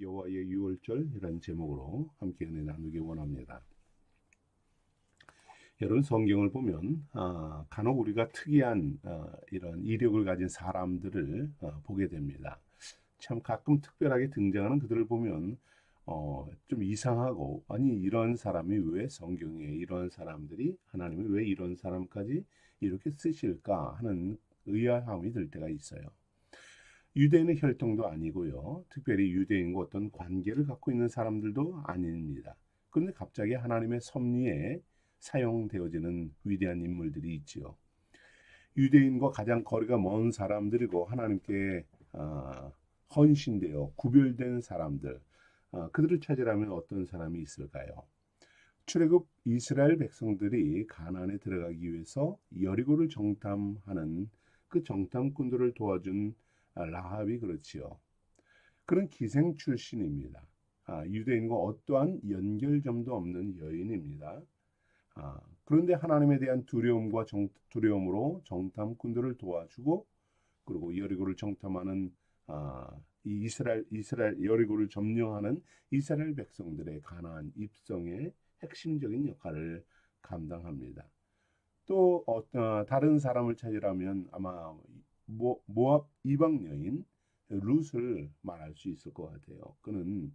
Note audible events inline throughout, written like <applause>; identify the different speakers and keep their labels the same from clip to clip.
Speaker 1: 여호와의 유월절 이런 제목으로 함께 은혜 나누기 원합니다. 여러분 성경을 보면 아, 간혹 우리가 특이한 어, 이런 이력을 가진 사람들을 어, 보게 됩니다. 참 가끔 특별하게 등장하는 그들을 보면 어, 좀 이상하고 아니 이런 사람이 왜 성경에 이런 사람들이 하나님이 왜 이런 사람까지 이렇게 쓰실까 하는 의아함이 들 때가 있어요. 유대인의 혈통도 아니고요. 특별히 유대인과 어떤 관계를 갖고 있는 사람들도 아닙니다. 그런데 갑자기 하나님의 섭리에 사용되어지는 위대한 인물들이 있지요. 유대인과 가장 거리가 먼 사람들이고 하나님께 어, 헌신되어 구별된 사람들, 어, 그들을 찾으라면 어떤 사람이 있을까요? 출애굽 이스라엘 백성들이 가나안에 들어가기 위해서 여리고를 정탐하는 그 정탐꾼들을 도와준 라합이 그렇지요. 그런 기생 출신입니다. 아, 유대인과 어떠한 연결점도 없는 여인입니다. 아, 그런데 하나님에 대한 두려움과 정, 두려움으로 정탐꾼들을 도와주고 그리고 여리고를 정탐하는 아, 이 이스라엘 이스라엘 여리고를 점령하는 이스라엘 백성들의 가나안 입성에 핵심적인 역할을 감당합니다. 또 어떤 다른 사람을 찾으라면 아마 모, 모압 이방 여인 룻을 말할 수 있을 것 같아요. 그는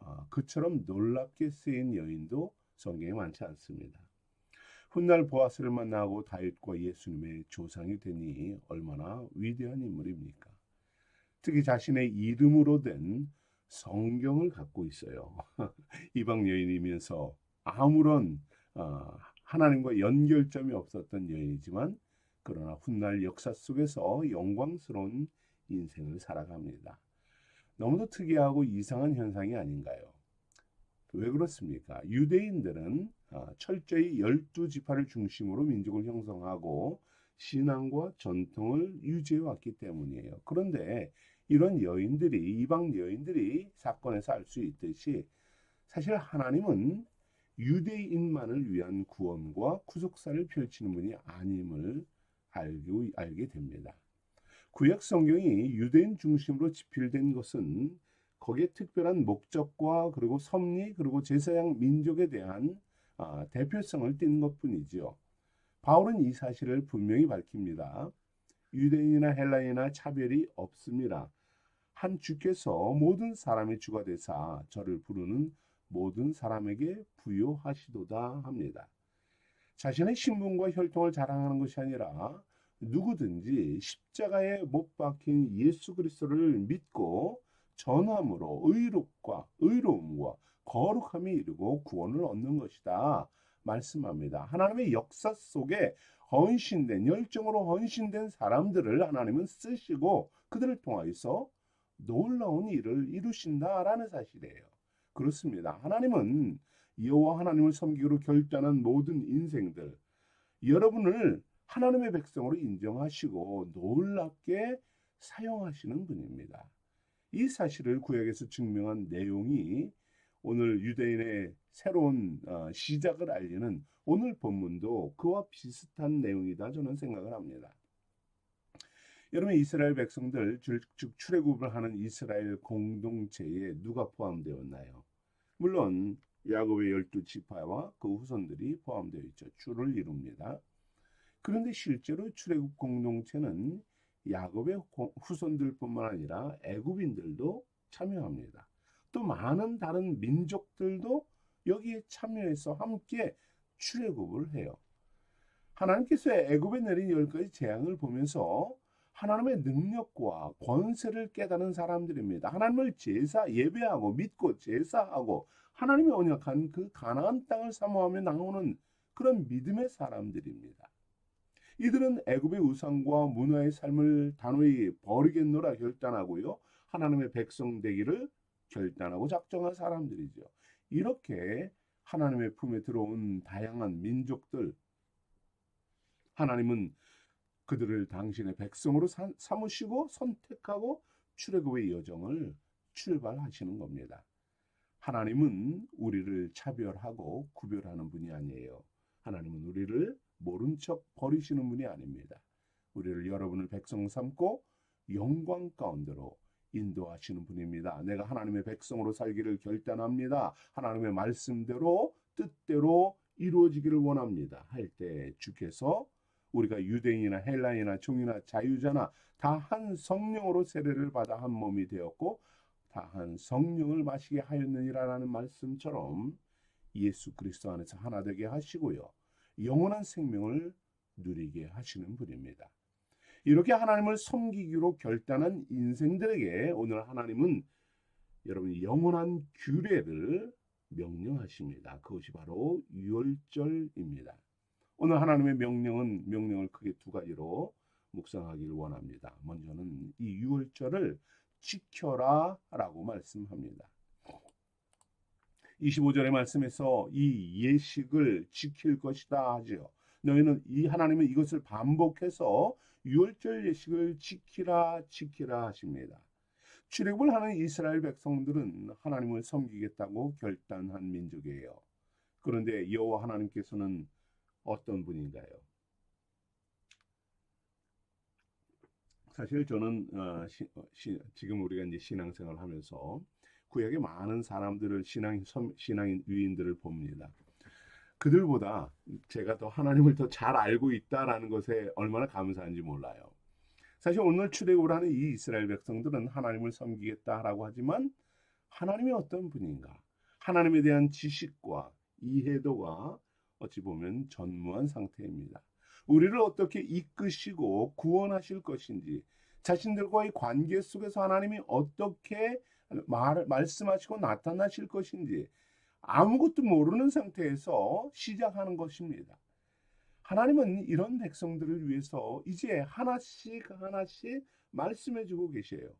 Speaker 1: 어, 그처럼 놀랍게 쓰인 여인도 성경에 많지 않습니다. 훗날 보아스를 만나고 다윗과 예수님의 조상이 되니 얼마나 위대한 인물입니까? 특히 자신의 이름으로 된 성경을 갖고 있어요. <laughs> 이방 여인이면서 아무런 어, 하나님과 연결점이 없었던 여인이지만 그러나 훗날 역사 속에서 영광스러운 인생을 살아갑니다. 너무도 특이하고 이상한 현상이 아닌가요? 왜 그렇습니까? 유대인들은 아, 철저히 열두 지파를 중심으로 민족을 형성하고 신앙과 전통을 유지해 왔기 때문이에요. 그런데 이런 여인들이 이방 여인들이 사건에서 알 수 있듯이 사실 하나님은 유대인만을 위한 구원과 구속사를 펼치는 분이 아님을 알고, 알게 됩니다. 구약 성경이 유대인 중심으로 집필된 것은 거기에 특별한 목적과 그리고 섭리 그리고 제사양 민족에 대한 아, 대표성을 띈 것뿐이지요. 바울은 이 사실을 분명히 밝힙니다. 유대인이나 헬라인이나 차별이 없습니다. 한 주께서 모든 사람의 주가 되사 저를 부르는 모든 사람에게 부여하시도다 합니다. 자신의 신분과 혈통을 자랑하는 것이 아니라 누구든지 십자가에 못 박힌 예수 그리스도를 믿고 전함으로 의롭과 의로움과 거룩함이 이르고 구원을 얻는 것이다 말씀합니다. 하나님의 역사 속에 헌신된 열정으로 헌신된 사람들을 하나님은 쓰시고 그들을 통하여서 놀라운 일을 이루신다라는 사실이에요. 그렇습니다. 하나님은 여호와 하나님을 섬기기로 결단한 모든 인생들 여러분을 하나님의 백성으로 인정하시고 놀랍게 사용하시는 분입니다. 이 사실을 구약에서 증명한 내용이 오늘 유대인의 새로운 어, 시작을 알리는 오늘 본문도 그와 비슷한 내용이다 저는 생각을 합니다. 여러분 이스라엘 백성들 즉 출애굽을 하는 이스라엘 공동체에 누가 포함되었나요? 물론 야곱의 열두 지파와 그 후손들이 포함되어 있죠. 주를 이룹니다. 그런데 실제로 출애굽 공동체는 야곱의 후손들뿐만 아니라 애굽인들도 참여합니다. 또 많은 다른 민족들도 여기에 참여해서 함께 출애굽을 해요. 하나님께서 애굽에 내린 열 가지 재앙을 보면서 하나님의 능력과 권세를 깨닫는 사람들입니다. 하나님을 제사 예배하고 믿고 제사하고 하나님의 언약한 그 가나안 땅을 사모하며 나오는 그런 믿음의 사람들입니다. 이들은 애굽의 우상과 문화의 삶을 단호히 버리겠노라 결단하고요. 하나님의 백성 되기를 결단하고 작정한 사람들이죠. 이렇게 하나님의 품에 들어온 다양한 민족들 하나님은 그들을 당신의 백성으로 삼으시고 선택하고 출애굽의 여정을 출발하시는 겁니다. 하나님은 우리를 차별하고 구별하는 분이 아니에요. 하나님은 우리를 모른 척 버리시는 분이 아닙니다. 우리를 여러분을 백성 삼고 영광 가운데로 인도하시는 분입니다. 내가 하나님의 백성으로 살기를 결단합니다. 하나님의 말씀대로 뜻대로 이루어지기를 원합니다. 할 때 주께서 우리가 유대인이나 헬라인이나 종이나 자유자나 다 한 성령으로 세례를 받아 한 몸이 되었고 다 한 성령을 마시게 하였느니라라는 말씀처럼 예수 그리스도 안에서 하나 되게 하시고요. 영원한 생명을 누리게 하시는 분입니다. 이렇게 하나님을 섬기기로 결단한 인생들에게 오늘 하나님은 여러분 영원한 규례를 명령하십니다. 그것이 바로 유월절입니다. 오늘 하나님의 명령은 명령을 크게 두 가지로 묵상하기를 원합니다. 먼저는 이 유월절을 지켜라라고 말씀합니다. 25절의 말씀에서 이 예식을 지킬 것이다 하지요. 너희는 이 하나님은 이것을 반복해서 유월절 예식을 지키라 지키라 하십니다. 출애굽을 하는 이스라엘 백성들은 하나님을 섬기겠다고 결단한 민족이에요. 그런데 여호와 하나님께서는 어떤 분인가요? 사실 저는 어, 시, 어, 시, 지금 우리가 이제 신앙생활을 하면서 구약의 많은 사람들을 신앙 신앙인 위인들을 봅니다. 그들보다 제가 더 하나님을 더 잘 알고 있다라는 것에 얼마나 감사한지 몰라요. 사실 오늘 출애굽을 하는 이 이스라엘 백성들은 하나님을 섬기겠다라고 하지만 하나님이 어떤 분인가? 하나님에 대한 지식과 이해도가 어찌 보면 전무한 상태입니다. 우리를 어떻게 이끄시고 구원하실 것인지, 자신들과의 관계 속에서 하나님이 어떻게 말, 말씀하시고 나타나실 것인지 아무것도 모르는 상태에서 시작하는 것입니다. 하나님은 이런 백성들을 위해서 이제 하나씩 하나씩 말씀해 주고 계세요.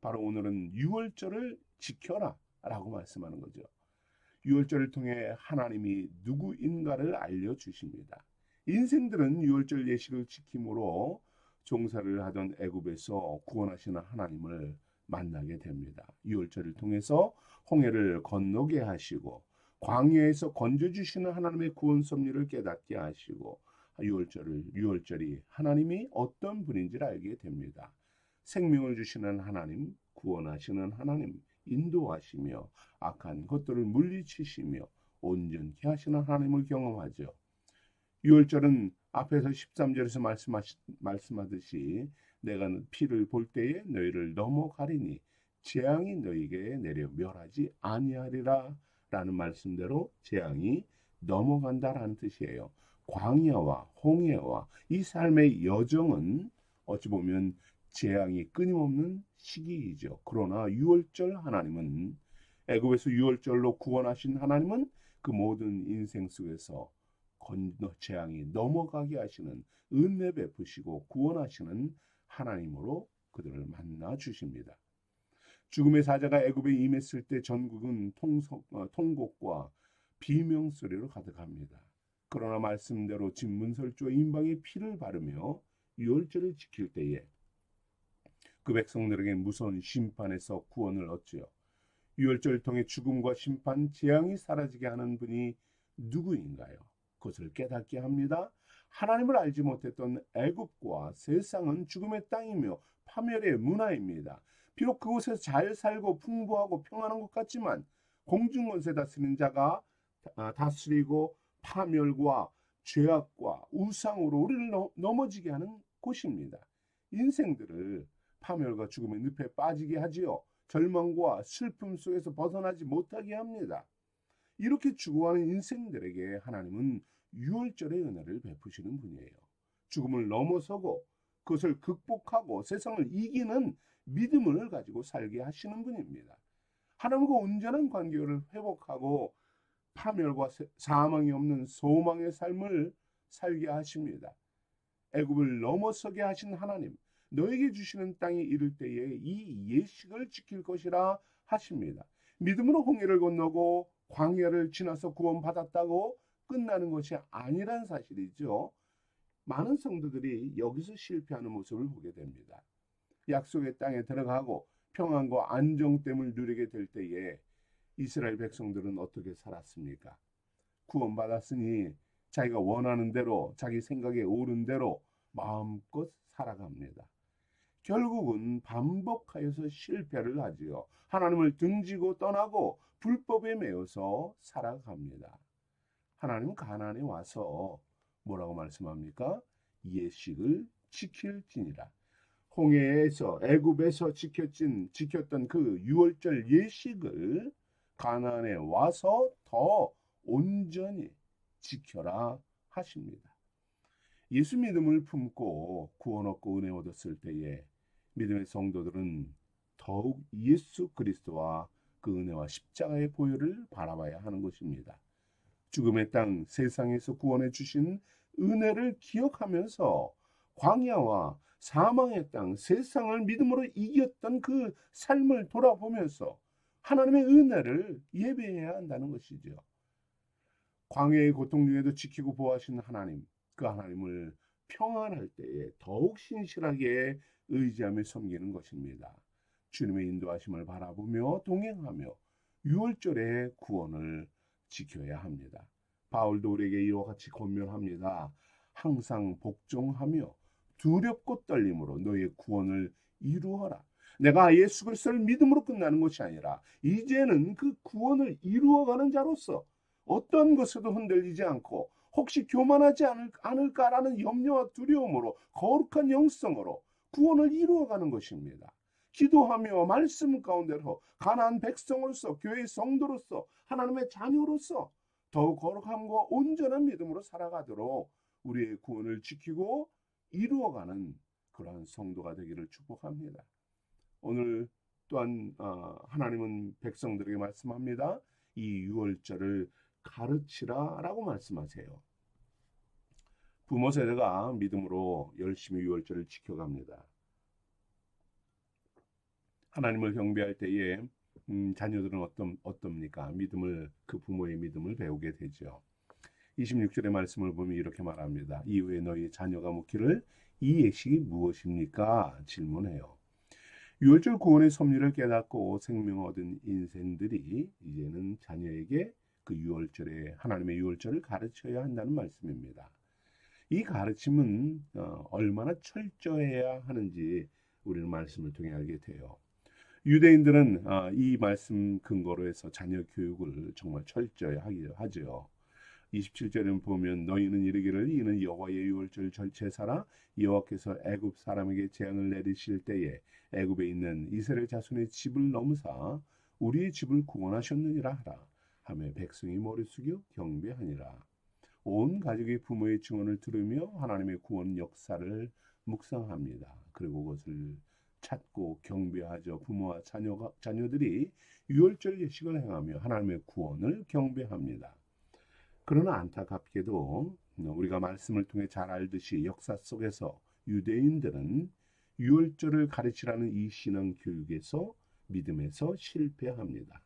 Speaker 1: 바로 오늘은 유월절을 지켜라 라고 말씀하는 거죠. 유월절을 통해 하나님이 누구인가를 알려주십니다. 인생들은 유월절 예식을 지킴으로 종사를 하던 애굽에서 구원하시는 하나님을 만나게 됩니다. 유월절을 통해서 홍해를 건너게 하시고 광야에서 건져 주시는 하나님의 구원 섭리를 깨닫게 하시고 유월절을 유월절이 하나님이 어떤 분인지를 알게 됩니다. 생명을 주시는 하나님, 구원하시는 하나님, 인도하시며 악한 것들을 물리치시며 온전케 하시는 하나님을 경험하죠. 유월절은 앞에서 13절에서 말씀하시, 말씀하듯이 내가 피를 볼 때에 너희를 넘어가리니 재앙이 너희에게 내려 멸하지 아니하리라 라는 말씀대로 재앙이 넘어간다라는 뜻이에요. 광야와 홍해와 이 삶의 여정은 어찌 보면 재앙이 끊임없는 시기이죠. 그러나 유월절 하나님은 애굽에서 유월절로 구원하신 하나님은 그 모든 인생 속에서 건너 재앙이 넘어가게 하시는 은혜 베푸시고 구원하시는 하나님으로 그들을 만나 주십니다. 죽음의 사자가 애굽에 임했을 때 전국은 통속, 어, 통곡과 비명 소리로 가득합니다. 그러나 말씀대로 진문설주와 인방의 피를 바르며 유월절을 지킬 때에 그 백성들에게 무서운 심판에서 구원을 얻지요. 유월절을 통해 죽음과 심판, 재앙이 사라지게 하는 분이 누구인가요? 그것을 깨닫게 합니다. 하나님을 알지 못했던 애굽과 세상은 죽음의 땅이며 파멸의 문화입니다. 비록 그곳에서 잘 살고 풍부하고 평안한 것 같지만 공중권세 다스리는 자가 아, 다스리고 파멸과 죄악과 우상으로 우리를 넘어지게 하는 곳입니다. 인생들을 파멸과 죽음의 늪에 빠지게 하지요. 절망과 슬픔 속에서 벗어나지 못하게 합니다. 이렇게 죽어가는 인생들에게 하나님은 유월절의 은혜를 베푸시는 분이에요. 죽음을 넘어서고 그것을 극복하고 세상을 이기는 믿음을 가지고 살게 하시는 분입니다. 하나님과 온전한 관계를 회복하고 파멸과 사망이 없는 소망의 삶을 살게 하십니다. 애굽을 넘어서게 하신 하나님, 너에게 주시는 땅에 이를 때에 이 예식을 지킬 것이라 하십니다. 믿음으로 홍해를 건너고 광야를 지나서 구원받았다고 끝나는 것이 아니란 사실이죠. 많은 성도들이 여기서 실패하는 모습을 보게 됩니다. 약속의 땅에 들어가고 평안과 안정됨을 누리게 될 때에 이스라엘 백성들은 어떻게 살았습니까? 구원받았으니 자기가 원하는 대로 자기 생각에 옳은 대로 마음껏 살아갑니다. 결국은 반복하여서 실패를 하지요. 하나님을 등지고 떠나고 불법에 매여서 살아갑니다. 하나님은 가나안에 와서 뭐라고 말씀합니까? 예식을 지킬지니라. 홍해에서 애굽에서 지켰진 지켰던 그 유월절 예식을 가나안에 와서 더 온전히 지켜라 하십니다. 예수 믿음을 품고 구원 얻고 은혜 얻었을 때에 믿음의 성도들은 더욱 예수 그리스도와 그 은혜와 십자가의 보혈을 바라봐야 하는 것입니다. 죽음의 땅 세상에서 구원해 주신 은혜를 기억하면서 광야와 사망의 땅 세상을 믿음으로 이겼던 그 삶을 돌아보면서 하나님의 은혜를 예배해야 한다는 것이죠. 광야의 고통 중에도 지키고 보호하신 하나님, 그 하나님을 평안할 때에 더욱 신실하게 의지하며 섬기는 것입니다. 주님의 인도하심을 바라보며 동행하며 유월절의 구원을 지켜야 합니다. 바울도 우리에게 이와 같이 권면합니다. 항상 복종하며 두렵고 떨림으로 너의 구원을 이루어라. 내가 예수 그리스도를 믿음으로 끝나는 것이 아니라 이제는 그 구원을 이루어가는 자로서 어떤 것에도 흔들리지 않고 혹시 교만하지 않을, 까라는 염려와 두려움으로 거룩한 영성으로 구원을 이루어가는 것입니다. 기도하며 말씀 가운데로 가난한 백성으로서 교회의 성도로서 하나님의 자녀로서 더욱 거룩함과 온전한 믿음으로 살아가도록 우리의 구원을 지키고 이루어가는 그러한 성도가 되기를 축복합니다. 오늘 또한 어, 하나님은 백성들에게 말씀합니다. 이 유월절을 가르치라라고 말씀하세요. 부모 세대가 믿음으로 열심히 유월절을 지켜갑니다. 하나님을 경배할 때에 음, 자녀들은 어떤 어떻습니까? 믿음을 그 부모의 믿음을 배우게 되죠. 26절의 말씀을 보면 이렇게 말합니다. 이후에 너희 자녀가 묻기를 이 예식이 무엇입니까? 질문해요. 유월절 구원의 섭리를 깨닫고 생명 얻은 인생들이 이제는 자녀에게 그 유월절에 하나님의 유월절을 가르쳐야 한다는 말씀입니다. 이 가르침은 어, 얼마나 철저해야 하는지 우리는 말씀을 통해 알게 돼요. 유대인들은 아, 이 말씀 근거로 해서 자녀 교육을 정말 철저히 하죠. 27절에 보면 너희는 이르기를 이는 여호와의 유월절 절제사라 여호와께서 애굽 사람에게 재앙을 내리실 때에 애굽에 있는 이스라엘 자손의 집을 넘으사 우리의 집을 구원하셨느니라 하라 하며 백성이 머리 숙여 경배하니라 온 가족의 부모의 증언을 들으며 하나님의 구원 역사를 묵상합니다. 그리고 그것을 찾고 경배하죠. 부모와 자녀가, 자녀들이 유월절 예식을 행하며 하나님의 구원을 경배합니다. 그러나 안타깝게도 우리가 말씀을 통해 잘 알듯이 역사 속에서 유대인들은 유월절을 가르치라는 이 신앙 교육에서 믿음에서 실패합니다.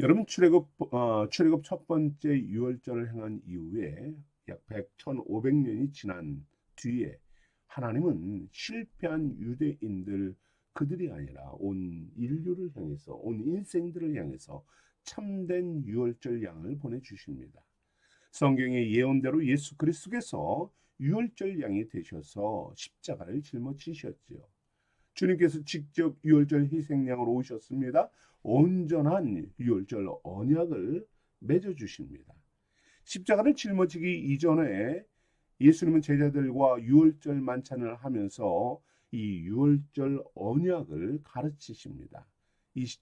Speaker 1: 여러분 출애굽 어, 출애굽 첫 번째 유월절을 행한 이후에 약 100, 1500년이 지난 뒤에 하나님은 실패한 유대인들 그들이 아니라 온 인류를 향해서 온 인생들을 향해서 참된 유월절 양을 보내 주십니다. 성경의 예언대로 예수 그리스도께서 유월절 양이 되셔서 십자가를 짊어지셨지요. 주님께서 직접 유월절 희생양으로 오셨습니다. 온전한 유월절 언약을 맺어 주십니다. 십자가를 짊어지기 이전에 예수님은 제자들과 유월절 만찬을 하면서 이 유월절 언약을 가르치십니다.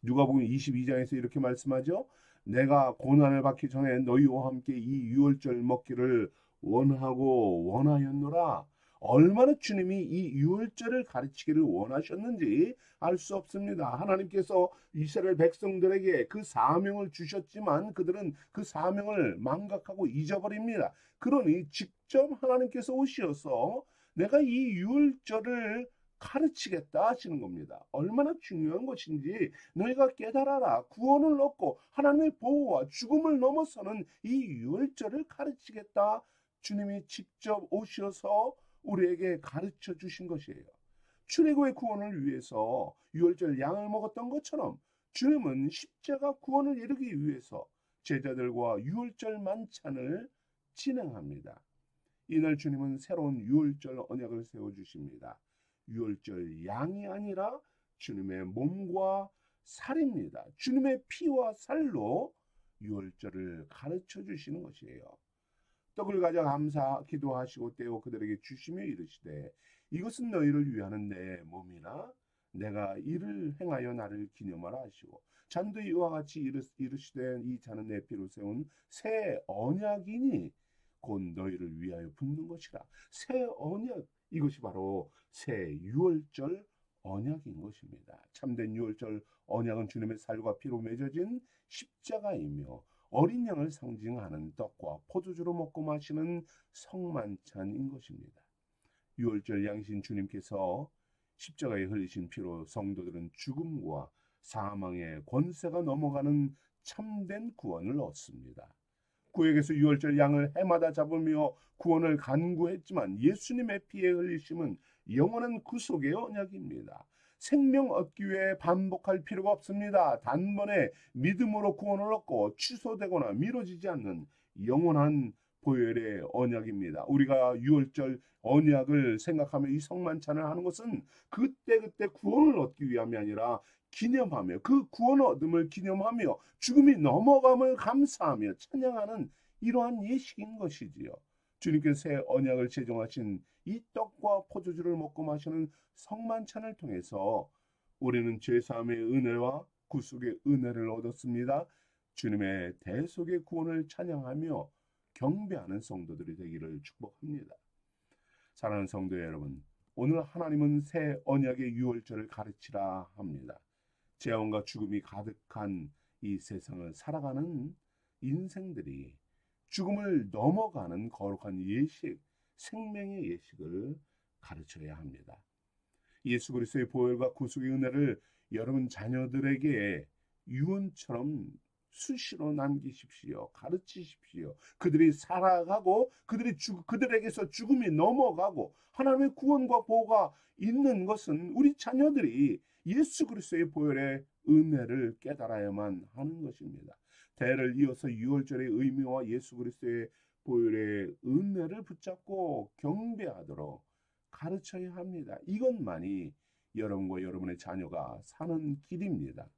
Speaker 1: 누가복음 22장에서 이렇게 말씀하죠. 내가 고난을 받기 전에 너희와 함께 이 유월절 먹기를 원하고 원하였노라. 얼마나 주님이 이 유월절을 가르치기를 원하셨는지 알 수 없습니다. 하나님께서 이스라엘 백성들에게 그 사명을 주셨지만 그들은 그 사명을 망각하고 잊어버립니다. 그러니 직접 하나님께서 오셔서 내가 이 유월절을 가르치겠다 하시는 겁니다. 얼마나 중요한 것인지 너희가 깨달아라. 구원을 얻고 하나님의 보호와 죽음을 넘어서는 이 유월절을 가르치겠다. 주님이 직접 오셔서 우리에게 가르쳐 주신 것이에요. 출애굽의 구원을 위해서 유월절 양을 먹었던 것처럼 주님은 십자가 구원을 이루기 위해서 제자들과 유월절 만찬을 진행합니다. 이날 주님은 새로운 유월절 언약을 세워 주십니다. 유월절 양이 아니라 주님의 몸과 살입니다. 주님의 피와 살로 유월절을 가르쳐 주시는 것이에요. 떡을 가져 감사 기도하시고 떼어 그들에게 주시며 이르시되 이것은 너희를 위하는 내 몸이나 내가 이를 행하여 나를 기념하라 하시고 잔도 이와 같이 이르, 이르시되 이 잔은 내 피로 세운 새 언약이니 곧 너희를 위하여 붓는 것이라 새 언약 이것이 바로 새 유월절 언약인 것입니다. 참된 유월절 언약은 주님의 살과 피로 맺어진 십자가이며 어린 양을 상징하는 떡과 포도주로 먹고 마시는 성만찬인 것입니다. 유월절 양신 주님께서 십자가에 흘리신 피로 성도들은 죽음과 사망의 권세가 넘어가는 참된 구원을 얻습니다. 구역에서 유월절 양을 해마다 잡으며 구원을 간구했지만 예수님의 피에 흘리심은 영원한 구속의 언약입니다. 생명 얻기 위해 반복할 필요가 없습니다. 단번에 믿음으로 구원을 얻고 취소되거나 미뤄지지 않는 영원한 보혈의 언약입니다. 우리가 유월절 언약을 생각하며 이 성만찬을 하는 것은 그때그때 구원을 얻기 위함이 아니라 기념하며 그 구원 얻음을 기념하며 죽음이 넘어감을 감사하며 찬양하는 이러한 예식인 것이지요. 주님께서 새 언약을 제정하신 이 떡과 포도주를 먹고 마시는 성만찬을 통해서 우리는 죄사함의 은혜와 구속의 은혜를 얻었습니다. 주님의 대속의 구원을 찬양하며 경배하는 성도들이 되기를 축복합니다. 사랑하는 성도 여러분, 오늘 하나님은 새 언약의 유월절을 가르치라 합니다. 재앙과 죽음이 가득한 이 세상을 살아가는 인생들이 죽음을 넘어가는 거룩한 예식, 생명의 예식을 가르쳐야 합니다. 예수 그리스도의 보혈과 구속의 은혜를 여러분 자녀들에게 유언처럼 수시로 남기십시오. 가르치십시오. 그들이 살아가고 그들이 죽 그들에게서 죽음이 넘어가고 하나님의 구원과 보호가 있는 것은 우리 자녀들이 예수 그리스도의 보혈의 은혜를 깨달아야만 하는 것입니다. 대를 이어서 유월절의 의미와 예수 그리스도의 보혈의 은혜를 붙잡고 경배하도록 가르쳐야 합니다. 이것만이 여러분과 여러분의 자녀가 사는 길입니다.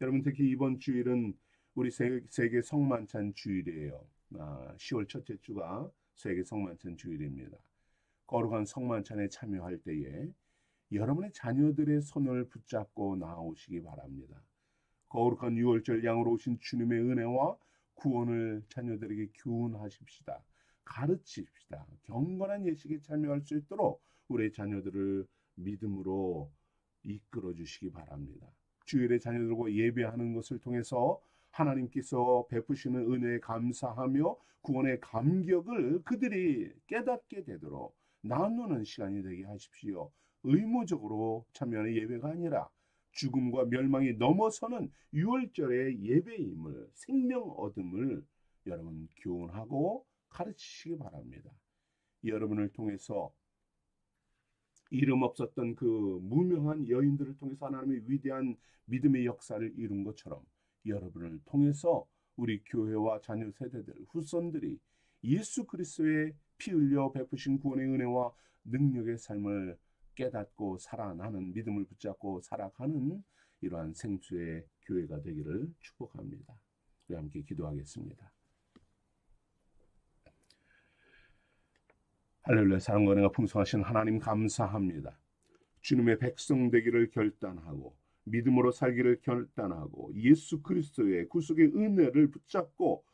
Speaker 1: 여러분 특히 이번 주일은 우리 세계 성만찬 주일이에요. 아, 10월 첫째 주가 세계 성만찬 주일입니다. 거룩한 성만찬에 참여할 때에 여러분의 자녀들의 손을 붙잡고 나오시기 바랍니다. 거룩한 유월절 양으로 오신 주님의 은혜와 구원을 자녀들에게 교훈하십시다. 가르치십시다. 경건한 예식에 참여할 수 있도록 우리 자녀들을 믿음으로 이끌어 주시기 바랍니다. 주일에 자녀들과 예배하는 것을 통해서 하나님께서 베푸시는 은혜에 감사하며 구원의 감격을 그들이 깨닫게 되도록 나누는 시간이 되게 하십시오. 의무적으로 참여하는 예배가 아니라 죽음과 멸망이 넘어서는 유월절의 예배임을 생명 얻음을 여러분 교훈하고 가르치시기 바랍니다. 여러분을 통해서 이름 없었던 그 무명한 여인들을 통해서 하나님의 위대한 믿음의 역사를 이룬 것처럼 여러분을 통해서 우리 교회와 자녀 세대들 후손들이 예수 그리스도의 피 흘려 베푸신 구원의 은혜와 능력의 삶을 깨닫고 살아나는 믿음을 붙잡고 살아가는 이러한 생수의 교회가 되기를 축복합니다. 우리 함께 기도하겠습니다. 할렐루야 사랑과 은혜가 풍성하신 하나님 감사합니다. 주님의 백성 되기를 결단하고 믿음으로 살기를 결단하고 예수 그리스도의 구속의 은혜를 붙잡고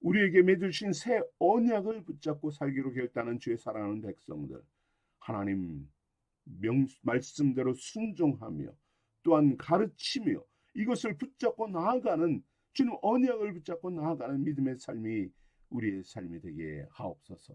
Speaker 1: 우리에게 맺으신 새 언약을 붙잡고 살기로 결단한 주의 사랑하는 백성들 하나님 명, 말씀대로 순종하며 또한 가르치며 이것을 붙잡고 나아가는 주님 언약을 붙잡고 나아가는 믿음의 삶이 우리의 삶이 되게 하옵소서.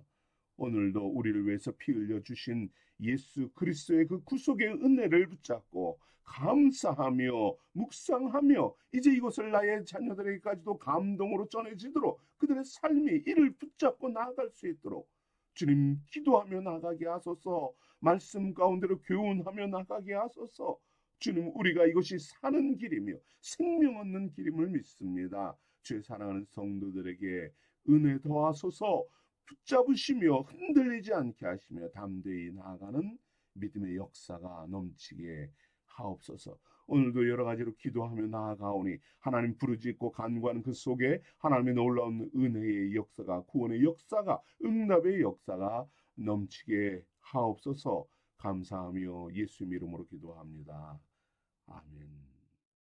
Speaker 1: 오늘도 우리를 위해서 피 흘려 주신 예수 그리스도의 그 구속의 은혜를 붙잡고 감사하며 묵상하며 이제 이것을 나의 자녀들에게까지도 감동으로 전해지도록 그들의 삶이 이를 붙잡고 나아갈 수 있도록 주님 기도하며 나가게 하소서. 말씀 가운데로 교훈하며 나가게 하소서. 주님 우리가 이것이 사는 길이며 생명 얻는 길임을 믿습니다. 주의 사랑하는 성도들에게 은혜 더하소서. 붙잡으시며 흔들리지 않게 하시며 담대히 나아가는 믿음의 역사가 넘치게 하옵소서. 오늘도 여러 가지로 기도하며 나아가오니 하나님 부르짖고 간구하는 그 속에 하나님의 놀라운 은혜의 역사가 구원의 역사가 응답의 역사가 넘치게 하옵소서 감사하며 예수 이름으로 기도합니다. 아멘.